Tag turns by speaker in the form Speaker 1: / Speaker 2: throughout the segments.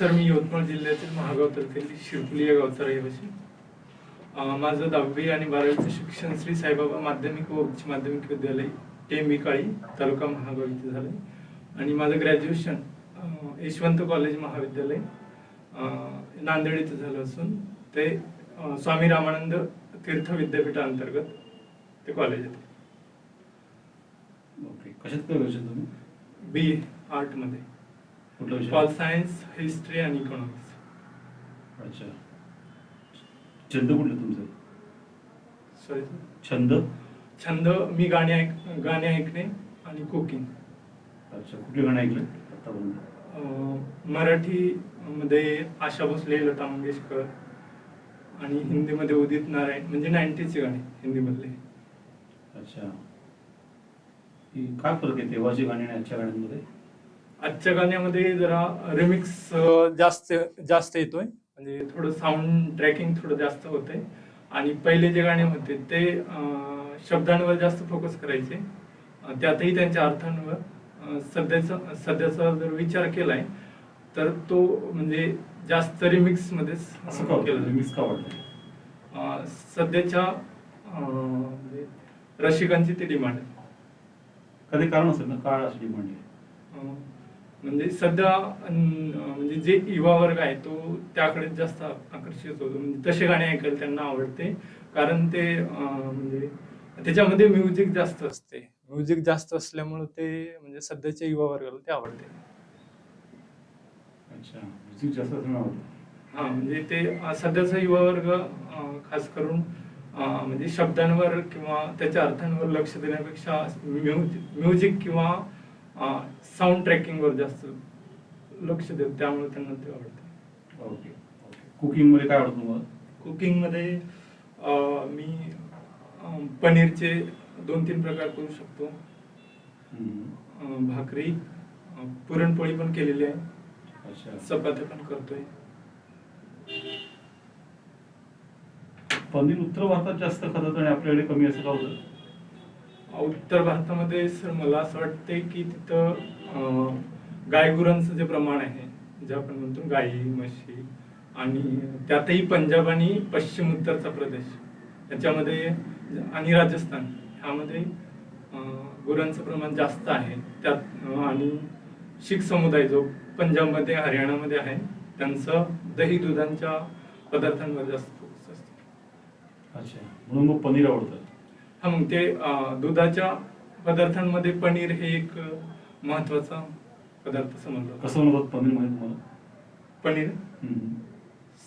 Speaker 1: Sir मी यवतमाळ जिल्ह्यातील महागाव तालुक्यातील शिरपुली या गावचा रहिवासी. माझं दहावी आणि बारावीचं शिक्षण श्री साईबाबा माध्यमिक व उच्च माध्यमिक विद्यालय टेंबी काळी तालुका महागाव इथे झालं आणि माझं ग्रॅज्युएशन यशवंत कॉलेज महाविद्यालय नांदेड इथं झालं असून ते स्वामी रामानंद तीर्थ विद्यापीठाअंतर्गत ते कॉलेज आहे.
Speaker 2: ओके. कशात ग्रॅज्युएशन तुम्ही?
Speaker 1: बी आर्टमध्ये.
Speaker 2: कुठला विषय?
Speaker 1: पॉल सायन्स हिस्ट्री आणि इकॉनॉमिक्स
Speaker 2: अच्छा. छंद कुठले तुमचे?
Speaker 1: सॉरी
Speaker 2: छंद?
Speaker 1: छंद मी गाणे ऐक गाणे ऐकणे आणि कुकिंग
Speaker 2: अच्छा कुठले गाणे ऐकले आतापर्यंत?
Speaker 1: मराठीमध्ये आशा भोसले लता मंगेशकर आणि हिंदीमध्ये उदित नारायण म्हणजे नाईन्टीजचे गाणे हिंदीमधले.
Speaker 2: अच्छा. ही काय फरक आहे तेव्हाची गाणी आणि आजच्या गाण्यांमध्ये?
Speaker 1: आजच्या गाण्यामध्ये जरा रिमिक्स जास्त जास्त येतोय. म्हणजे थोडं साऊंड ट्रॅकिंग थोडं जास्त होतंय. आणि पहिले जे गाणे होते ते शब्दांवर जास्त फोकस करायचे. त्यातही त्यांच्या अर्थांवर. सध्याचा सध्याचा जर विचार केलाय तर तो म्हणजे जास्त रिमिक्स मध्येच केला
Speaker 2: होतं
Speaker 1: अं, सध्याच्या म्हणजे रसिकांची ती डिमांड आहे.
Speaker 2: कधी कारण असेल ना? काय अशी डिमांड आहे?
Speaker 1: म्हणजे सध्या म्हणजे जे युवा वर्ग आहे तो त्याकडे जास्त आकर्षित होतो. म्हणजे तसे गाणे ऐकायला त्यांना आवडते. कारण ते म्हणजे त्याच्यामध्ये म्युझिक जास्त असते. म्युझिक जास्त असल्यामुळे ते म्हणजे सध्याच्या युवा वर्गाला ते आवडते.
Speaker 2: अच्छा म्युझिक जास्त
Speaker 1: हा म्हणजे ते सध्याचा युवा वर्ग खास करून म्हणजे शब्दांवर किंवा त्याच्या अर्थांवर लक्ष देण्यापेक्षा म्युझिक किंवा साऊंड ट्रॅकिंगवर जास्त लक्ष देत त्यामुळे त्यांना ते आवडते.
Speaker 2: ओके कुकिंगमध्ये काय आवडतं तुम्हाला?
Speaker 1: कुकिंगमध्ये मी पनीरचे दोन तीन प्रकार करू शकतो. भाकरी पुरणपोळी पण केलेली आहे.
Speaker 2: अच्छा.
Speaker 1: चपात्या पण करतोय.
Speaker 2: पनीर उत्तर भारतात जास्त खातात आणि आपल्याकडे कमी असं का होतं
Speaker 1: उत्तर भारतामध्ये सर मला असं वाटते की तिथं गायगुरांचं जे प्रमाण आहे जे आपण म्हणतो गाई म्हशी आणि त्यातही पंजाब आणि पश्चिम उत्तरचा प्रदेश याच्यामध्ये आणि राजस्थान ह्यामध्ये गुरांचं प्रमाण जास्त आहे. त्यात आणि शीख समुदाय जो पंजाबमध्ये हरियाणामध्ये आहे त्यांचं दही दुधांच्या पदार्थांवर जास्त फोकस असतो
Speaker 2: अच्छा. म्हणून मग पनीर आवडतं.
Speaker 1: हा मग ते दुधाच्या पदार्थांमध्ये पनीर हे एक महत्त्वाचा पदार्थ समजला.
Speaker 2: कसं म्हणतात पनीर माहिती तुम्हाला
Speaker 1: पनीर.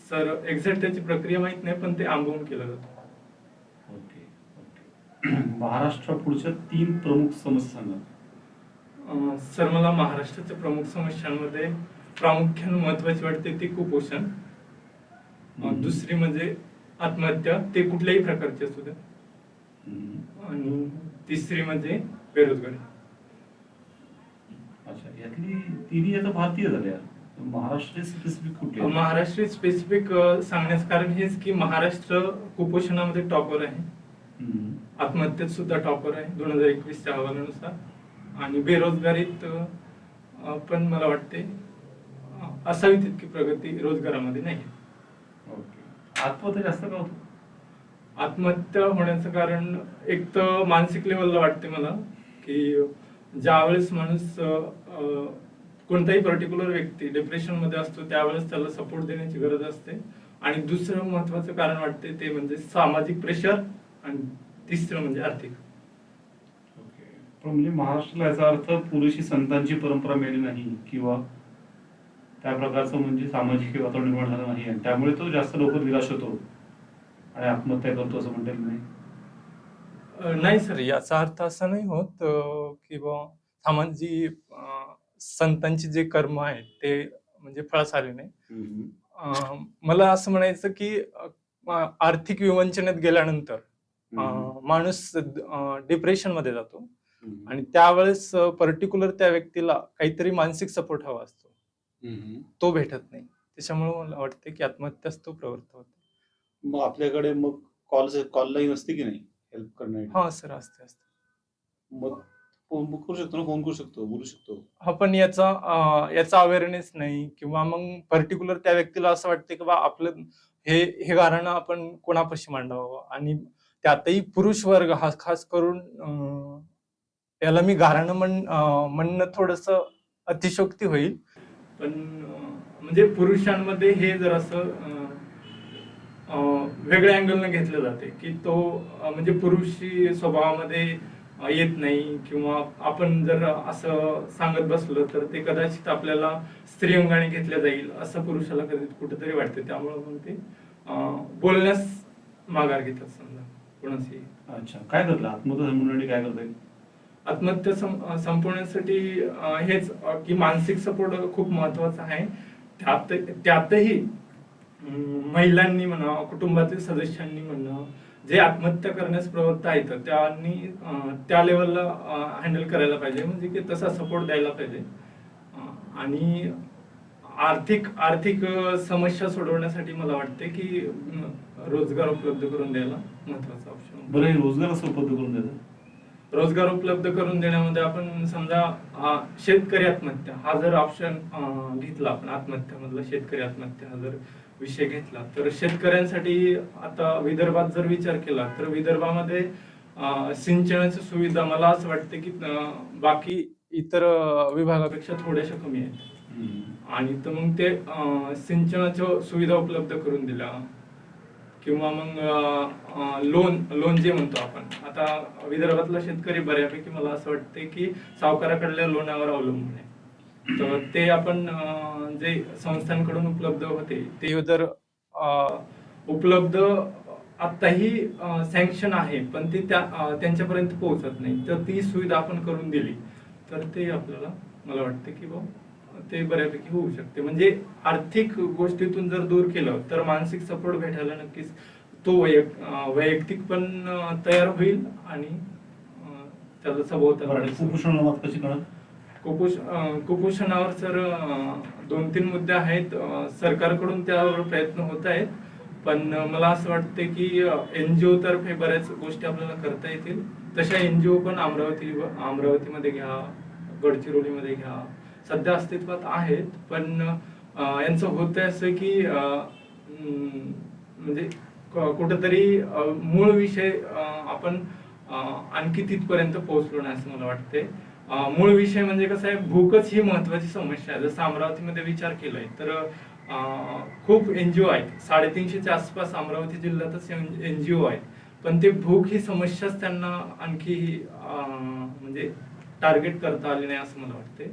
Speaker 1: सर एक्झॅक्ट त्याची प्रक्रिया माहीत नाही पण ते आंबवून केलं जातं
Speaker 2: ओके ओके महाराष्ट्र पुढच्या तीन प्रमुख समस्या सांगा
Speaker 1: सर मला महाराष्ट्राच्या प्रमुख समस्यांमध्ये प्रामुख्याने महत्वाची वाटते ती कुपोषण. दुसरी म्हणजे आत्महत्या ते कुठल्याही प्रकारची असू द्या. आणि तिसरी म्हणजे बेरोजगारी.
Speaker 2: अच्छा यातली तिन्ही आता भारतीय झाल्या महाराष्ट्र स्पेसिफिक कुठली आहे?
Speaker 1: महाराष्ट्र स्पेसिफिक सांगण्याचं कारण हेच की महाराष्ट्र कुपोषणामध्ये टॉपर आहे. आत्महत्येत सुद्धा टॉपर आहे दोन हजार एकवीसच्या अहवालानुसार. आणि बेरोजगारीत पण मला वाटते असावी तितकी प्रगती रोजगारामध्ये नाही.
Speaker 2: ओके. आत्महत्या जास्त का होतो?
Speaker 1: आत्महत्या होण्याचं कारण एक तर मानसिक लेवलला वाटते मला की ज्यावेळेस माणूस कोणताही पर्टिक्युलर व्यक्ती डिप्रेशनमध्ये असतो त्यावेळेस त्याला सपोर्ट देण्याची गरज असते. आणि दुसरं महत्वाचं कारण वाटते ते म्हणजे सामाजिक प्रेशर आणि तिसरं म्हणजे आर्थिक.
Speaker 2: म्हणजे महाराष्ट्राला याचा अर्थ पुरेशी संतांची परंपरा मिळाली नाही किंवा त्या प्रकारचं म्हणजे सामाजिक वातावरण निर्माण झालं नाही. आणि त्यामुळे तो जास्त लवकर निराश होतो. आणि आत्महत्या करतो असं म्हणता येईल नाही?
Speaker 1: नाही सर याचा अर्थ असा नाही होत अ, की बुवा सामाजिक अ, संतांची जे कर्म आहेत ते म्हणजे फळास आले नाही मला असं म्हणायचं की आर्थिक विवंचनेत गेल्यानंतर माणूस डिप्रेशनमध्ये जातो. आणि त्यावेळेस पर्टिक्युलर त्या व्यक्तीला काहीतरी मानसिक सपोर्ट हवा असतो. तो भेटत नाही. त्याच्यामुळे मला वाटते की आत्महत्याच तो प्रवृत्त होतो.
Speaker 2: मग आपल्याकडे मग कॉल कॉल लाईन असते की नाही? हेल्प करण्यासाठी
Speaker 1: हा? सर असते असते.
Speaker 2: मग फोन बुक करू शकतो ना? फोन करू शकतो बोलू शकतो.
Speaker 1: हा पण याचा अं, याचा अवेअरनेस नाही किंवा मग पर्टिक्युलर त्या व्यक्तीला असं वाटतं की बा आपलं हे हे गाणं आपण कोणापाशी मांडावं? आणि त्यातही पुरुष वर्ग हा खास करून अं, याला मी गाणं म्हण अं, म्हणणं थोडस अतिशोक्ती होईल. पण अं, म्हणजे पुरुषांमध्ये हे जर असं वेगळ्या अँगलनं घेतलं जाते की तो म्हणजे पुरुषी स्वभावामध्ये येत नाही किंवा आपण जर असं सांगत बसलो तर ते कदाचित आपल्याला स्त्री अंगाने घेतलं जाईल असं पुरुषाला कधी कुठेतरी वाटते. त्यामुळे मग ते बोलण्यास माघार घेतात समजा. कोणाशी
Speaker 2: अच्छा. काय करलं आत्महत्या संबंधी काय करता येईल
Speaker 1: आत्महत्या सं- संपवण्यासाठी हेच की मानसिक सपोर्ट खूप महत्त्वाचा आहे. त्यात त्यातही महिलांनी म्हणा कुटुंबातील सदस्यांनी म्हणा जे आत्महत्या करण्यास प्रवृत्त आहेत त्यांनी त्या लेवलला हँडल करायला पाहिजे. म्हणजे की तसा सपोर्ट द्यायला पाहिजे. आणि आर्थिक आर्थिक समस्या सोडवण्यासाठी मला वाटते की रोजगार उपलब्ध करून द्यायला महत्त्वाचा ऑप्शन
Speaker 2: बरं रोजगार असं उपलब्ध करून देतं?
Speaker 1: रोजगार उपलब्ध करून देण्यामध्ये आपण समजा शेतकरी आत्महत्या हा जर ऑप्शन घेतला आपण आत्महत्या मधला शेतकरी आत्महत्या हा जर विषय घेतला. तर शेतकऱ्यांसाठी आता विदर्भात जर विचार केला तर विदर्भामध्ये सिंचनाची सुविधा मला असं वाटतं की बाकी इतर विभागापेक्षा थोड्याशा कमी आहेत. आणि तर मग ते सिंचनाच्या सुविधा उपलब्ध करून दिल्या. किंवा मग लोन लोन जे म्हणतो आपण. आता विदर्भातला शेतकरी बऱ्यापैकी मला असं वाटते की सावकाराकडल्या लोनावर अवलंबून आहे. तर ते आपण जे संस्थांकडून उपलब्ध होते ते जर उपलब्ध आताही सँक्शन आहे पण ते त्यांच्यापर्यंत पोहोचत नाही. तर ती सुविधा आपण करून दिली. तर ते आपल्याला मला वाटते की बा ते बऱ्यापैकी होऊ शकते. म्हणजे आर्थिक गोष्टीतून जर दूर केलं तर मानसिक सपोर्ट भेटायला नक्कीच तो वैयक वैयक्तिक पण तयार होईल आणि
Speaker 2: कुपोषणाला मात कशी करणार?
Speaker 1: कुपोष कुपोषणावर सर दोन तीन मुद्दे आहेत. सरकारकडून त्यावर प्रयत्न होत आहेत. पण मला असं वाटतं की एन जी तर्फे बऱ्याच गोष्टी आपल्याला करता येतील. तशा एन जी ओ पण अमरावती अमरावतीमध्ये घ्या गडचिरोलीमध्ये घ्या. सध्या अस्तित्वात आहेत. पण यांचं होत असं की म्हणजे कुठंतरी मूळ विषय आपण आणखी तिथपर्यंत पोहोचलो नाही असं मला वाटते मूळ विषय म्हणजे कसं आहे भूकच ही महत्वाची समस्या आहे. जसं अमरावतीमध्ये विचार केलाय तर खूप एन जी ओ आहेत. साडेतीनशेच्या आसपास अमरावती जिल्ह्यातच एन जी ओ आहेत. पण ते भूक ही समस्याच त्यांना आणखी म्हणजे टार्गेट करता आली नाही असं मला वाटते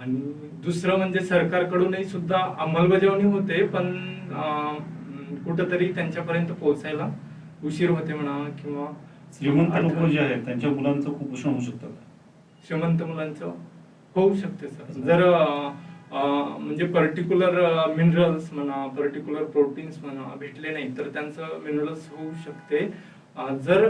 Speaker 1: आणि दुसरं म्हणजे सरकारकडूनही सुद्धा अंमलबजावणी होते पण कुठंतरी त्यांच्यापर्यंत पोहोचायला उशीर होते म्हणा किंवा
Speaker 2: श्रीमंत लोक जे आहेत त्यांच्या मुलांचं कुपोषण होऊ शकतं.
Speaker 1: श्रीमंत मुलांचं होऊ शकते सर. जर म्हणजे पर्टिक्युलर मिनरल्स म्हणा पर्टिक्युलर प्रोटीन्स म्हणा भेटले नाही तर त्यांचं मिनरल्स होऊ शकते. जर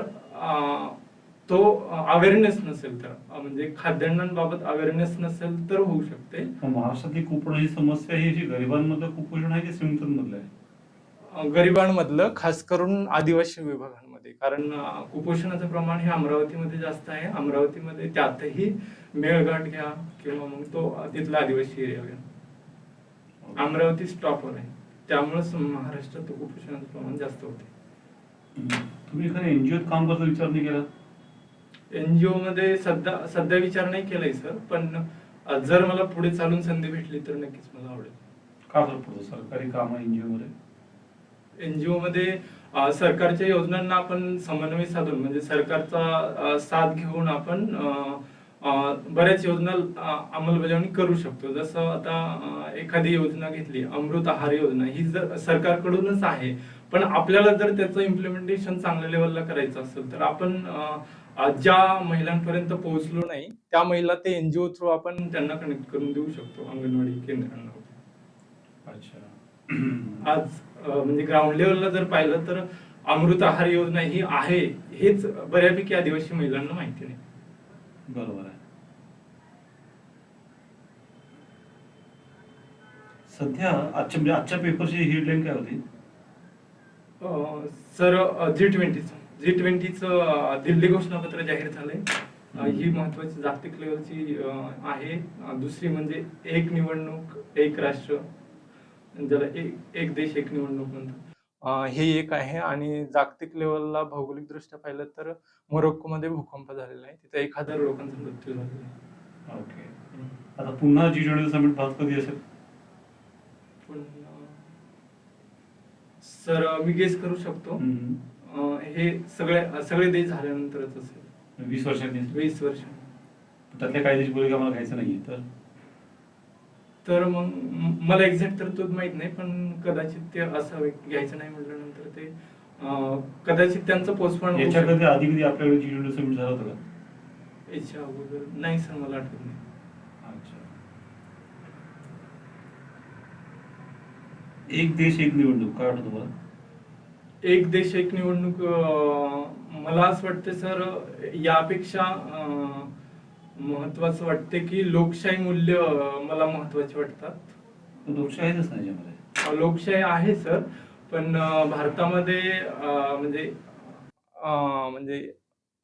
Speaker 1: तो अवेअरनेस नसेल तर म्हणजे खाद्यान्नांबाबत अवेअरनेस नसेल तर होऊ शकते.
Speaker 2: महाराष्ट्रातली कुपोषण ही समस्या ही जी गरिबांमधलं कुपोषण आहे की श्रीमंतांमधलं आहे?
Speaker 1: अं, गरिबांमधलं खास करून आदिवासी विभागांमध्ये कारण अं, कुपोषणाचं प्रमाण हे अमरावतीमध्ये जास्त आहे. अमरावतीमध्ये त्यातही मेळघाट घ्या किंवा मग तो तिथला आदिवासी एरिया घ्या. अमरावती स्टॉपवर आहे. त्यामुळेच महाराष्ट्रात कुपोषणाचं प्रमाण जास्त होते.
Speaker 2: तुम्ही एखाद्या एनजीओत काम करता विचार नाही केला?
Speaker 1: एनजीओ मध्ये सध्या सध्या विचार नाही केलाय सर. पण जर मला पुढे चालून संधी भेटली तर नक्कीच मला आवडेल.
Speaker 2: का पडतो सरकारी काम एनजीओ मध्ये
Speaker 1: एनजीओ मध्ये सरकारच्या योजनांना आपण समन्वय साधून म्हणजे सरकारचा साथ घेऊन आपण बऱ्याच योजना अंमलबजावणी करू शकतो. जसं आता एखादी योजना घेतली अमृत आहार योजना ही जर सरकारकडूनच आहे पण आपल्याला जर त्याचं इम्प्लिमेंटेशन चांगल्या लेवलला करायचं असेल तर आपण ज्या महिलांपर्यंत पोहोचलो नाही त्या महिला ते एनजीओ थ्रू आपण त्यांना कनेक्ट करून देऊ शकतो अंगणवाडी केंद्रांना.
Speaker 2: अच्छा.
Speaker 1: आज म्हणजे ग्राउंड लेवलला जर पाहिलं तर अमृत आहार योजना ही आहे हेच बऱ्यापैकी आदिवासी महिलांना माहिती नाही.
Speaker 2: बरोबर आहे. सध्या आजच्या म्हणजे आजच्या पेपरची हेडलाईन काय होती?
Speaker 1: सर जी ट्वेंटीचं जी ट्वेंटीचं दिल्ली घोषणापत्र जाहीर झालंय. ही महत्वाची जागतिक लेवलची आहे. दुसरी म्हणजे एक निवडणूक एक राष्ट्र. ज्याला एक एक देश एक निवडणूक म्हणतात. हे एक आहे आणि जागतिक लेवलला भौगोलिक दृष्ट्या पाहिलं तर मोरोक्कोमध्ये भूकंप झालेला आहे. तिथे एक हजार लोकांचा मृत्यू झालेला आहे.
Speaker 2: ओके. आता पुन्हा जी ट्वेंटी समिट भारत कधी असेल?
Speaker 1: पण सर मी गेस करू शकतो. हे सगळे सगळे देश झाल्यानंतरच असेल.
Speaker 2: वीस वर्षांनी.
Speaker 1: वीस वर्ष.
Speaker 2: त्यातल्या काही देश बोलले की घ्यायचं नाहीये तर?
Speaker 1: तर मग मला एक्झॅक्ट तर तोच माहीत नाही पण कदाचित ते असं घ्यायचं नाही म्हटल्यानंतर ते अं, कदाचित त्यांचं पोस्टपोन
Speaker 2: याच्या कधी आधी कधी आपल्याकडे जी ट्वेंटी समिट झालं होतं का?
Speaker 1: याच्या अगोदर नाही सर मला आठवत नाही.
Speaker 2: अच्छा. एक देश एक निवडणूक काय वाटतं तुम्हाला?
Speaker 1: एक देश एक निवडणूक अं, मला असं वाटतं सर यापेक्षा अं, महत्वाचं वाटते की लोकशाही मूल्य मला महत्वाची वाटतात.
Speaker 2: लोकशाहीच नाही
Speaker 1: लोकशाही आहे सर पण भारतामध्ये म्हणजे म्हणजे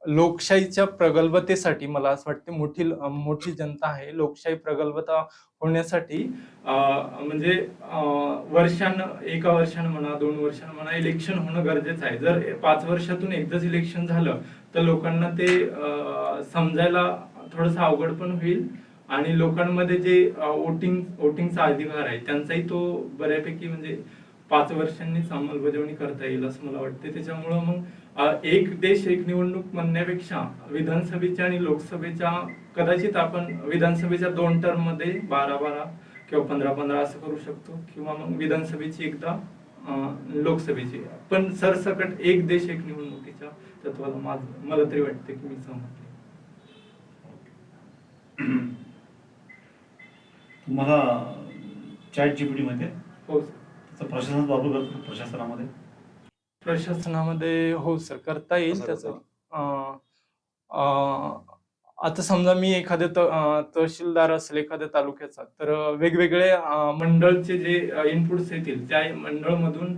Speaker 1: लोकशाहीच्या प्रगल्भतेसाठी मला असं वाटते मोठी मोठी जनता आहे. लोकशाही प्रगल्भता होण्यासाठी म्हणजे वर्षानं एका वर्षानं म्हणा दोन वर्षानं म्हणा इलेक्शन होणं गरजेचं आहे. जर पाच वर्षातून एकदाच इलेक्शन झालं तर लोकांना ते समजायला थोडंसं अवघड पण होईल. आणि लोकांमध्ये जे वोटिंग वोटिंगचा अधिकार आहे त्यांचाही तो बऱ्यापैकी म्हणजे पाच वर्षांनीच अंमलबजावणी करता येईल असं मला वाटते त्याच्यामुळं मग एक देश एक निवडणूक म्हणण्यापेक्षा विधानसभेच्या आणि लोकसभेच्या कदाचित आपण विधानसभेच्या दोन टर्ममध्ये बारा बारा किंवा पंधरा पंधरा असं करू शकतो. किंवा मग विधानसभेची एकदा लोकसभेची. पण सरसकट एक देश एक निवडणुकीच्या तत्वाला माझ मला तरी वाटते की मी सहमत
Speaker 2: तुम्हाला चॅट जीपीटी मध्ये
Speaker 1: हो सर
Speaker 2: त्याचा प्रशासनात वापर करतो प्रशासनामध्ये?
Speaker 1: प्रशासनामध्ये हो सर करता येईल
Speaker 2: कसं
Speaker 1: त्याचं.
Speaker 2: करता
Speaker 1: अं, अं, आता समजा मी एखाद्या त- अं, तहसीलदार असेल एखाद्या तालुक्याचा तर वेगवेगळे अं, मंडळचे जे इनपुट्स येतील त्या मंडळमधून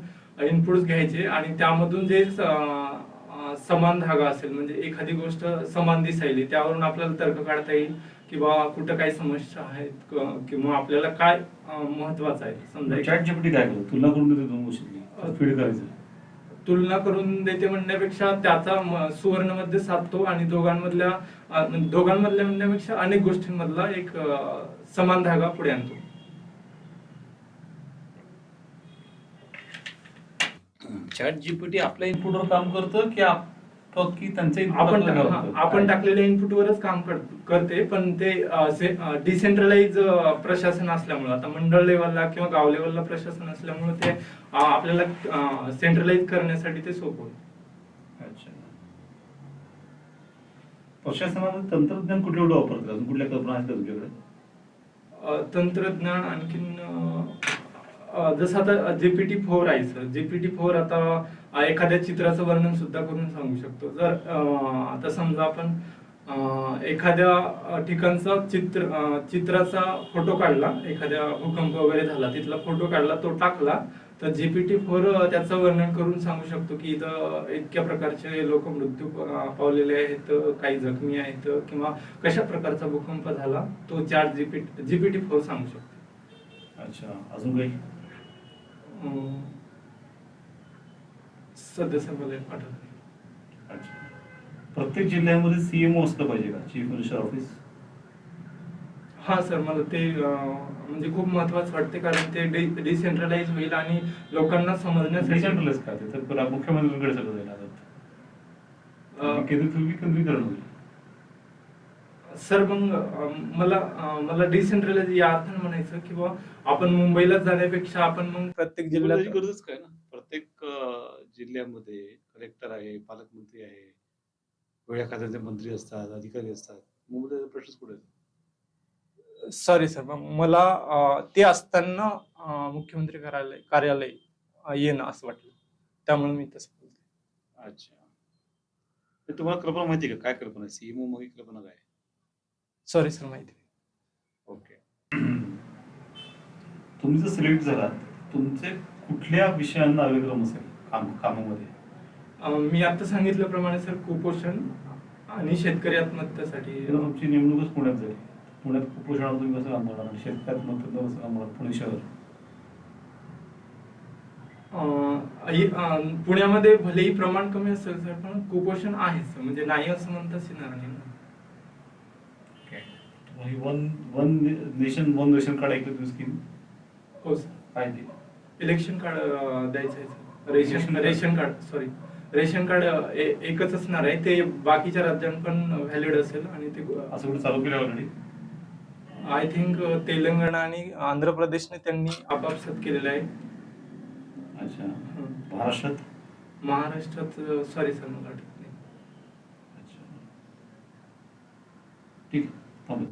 Speaker 1: इनपुट्स घ्यायचे आणि त्यामधून जे स- अं, अं, समान धागा असेल म्हणजे एखादी गोष्ट समान दिसायली त्यावरून आपल्याला तर्क काढता येईल. किंवा कुठं काही समस्या आहेत क- किंवा आपल्याला काय महत्वाचं आहे? समजा
Speaker 2: चॅट जीपीटी काय करतो? तुलना करून देते दोन गोष्टी. फीड करायचं.
Speaker 1: तुलना करून देते म्हणण्यापेक्षा त्याचा म- सुवर्णमध्ये साधतो आणि दोघांमधल्या म्हणजे दोघांमधल्या म्हणण्यापेक्षा अनेक गोष्टींमधला एक समान धागा पुढे आणतो.
Speaker 2: चॅट जीपीटी आपल्या इनपुटवर काम करतं की आप- की त्यांचं
Speaker 1: आपण? आपण टाकलेल्या इनपुटवरच काम कर- करते पण ते डिसेंट्रलाइज प्रशासन असल्यामुळे आता मंडळ लेवलला किंवा गाव लेवलला प्रशासन असल्यामुळे ते आपल्याला सेंट्रलाइज करण्यासाठी ते सोपं.
Speaker 2: अच्छा प्रशासनामध्ये तंत्रज्ञान कुठे एवढं वापरतात कुठल्या कल्पना आहेत का तुमच्याकडे
Speaker 1: तंत्रज्ञान आणखीन जसं आता जेपीटी फोर आहे सर जेपीटी फोर आता एखाद्या चित्राचं वर्णन सुद्धा करून सांगू शकतो. जर आता समजा आपण एखाद्या ठिकाणचं ठिकाणचा चित्र चित्राचा फोटो काढला एखाद्या भूकंप वगैरे झाला तिथला फोटो काढला तो टाकला तर जीपीटी फोर त्याचं वर्णन करून सांगू शकतो की इथं इतक्या प्रकारचे लोक मृत्यू पावलेले आहेत काही जखमी आहेत किंवा कशा प्रकारचा भूकंप झाला तो चार जीपीटी जीपीटी फोर सांगू शकतो.
Speaker 2: अच्छा. अजून काही?
Speaker 1: सध्या सर मला आठवत.
Speaker 2: अच्छा. प्रत्येक जिल्ह्यामध्ये सीएमओ असलं पाहिजे का? चीफ मिनिस्टर ऑफिस
Speaker 1: हा सर मला ते म्हणजे खूप महत्वाचं वाटते कारण ते डिसेंट्रलाइज होईल आणि लोकांना समजण्यासाठी
Speaker 2: डिसेंट्रलाइज का ते? तर मुख्यमंत्र्यांकडे सगळं जाईल आता.
Speaker 1: अं,
Speaker 2: केंद्र विकेंद्रीकरण होईल.
Speaker 1: सर मग मला मला डिसेंट्रलाइज या अर्थाने म्हणायचं किंवा आपण मुंबईला जाण्यापेक्षा आपण मग प्रत्येक जिल्ह्यात
Speaker 3: गरजच काय ना? प्रत्येक जिल्ह्यामध्ये कलेक्टर आहे पालकमंत्री आहे वेगळ्या खात्याचे मंत्री असतात अधिकारी असतात. मुंबईचा प्रश्नच कुठे?
Speaker 1: सॉरी सर मग मला ते असताना मुख्यमंत्री कार्यालय कार्यालय येणं असं वाटलं. त्यामुळे मी तसं बोलते
Speaker 3: अच्छा. तर तुम्हाला कल्पना माहिती का? काय कल्पना सीएमओ मग कल्पना काय
Speaker 1: सॉरी सर माहिती
Speaker 2: ओके तुम्ही जर सिलेक्ट झालात तुमचे कुठल्या विषयांना अग्रक्रम असेल काम कामामध्ये?
Speaker 1: अं, मी आता सांगितल्याप्रमाणे सर कुपोषण आणि शेतकरी आत्महत्यासाठी.
Speaker 2: तेव्हा तुमची नेमणूकच पुण्यात जाईल पुण्यात कुपोषणावर तुम्ही कसं काम करणार? आणि शेतकऱ्यात मग कसं काम करणार? पुणे शहर.
Speaker 1: अं, आई- अं, पुण्यामध्ये भलेही प्रमाण कमी असेल सर पण कुपोषण आहेच म्हणजे नाही असं म्हणताच येणार नाही ना.
Speaker 2: ही one one nation one ration card ऐकत स्कीम
Speaker 1: हो सर
Speaker 2: ते
Speaker 1: इलेक्शन कार्ड अं, द्यायचं आहे sir ration
Speaker 2: ration card.
Speaker 1: Ration card sorry ration card अं, ए- एकच असणार आहे. ते बाकीच्या राज्यात पण व्हॅलिड असेल आणि ते
Speaker 2: असं कुठे चालू केलं ऑलरेडी
Speaker 1: आय थिंक तेलंगणा आणि आंध्र प्रदेशने त्यांनी आपापसात केलेलं आहे.
Speaker 2: अच्छा.
Speaker 1: हं.
Speaker 2: महाराष्ट्रात?
Speaker 1: महाराष्ट्रात सॉरी सर मला आठवत नाही.
Speaker 2: अच्छा. ठीक आहे. थांबू.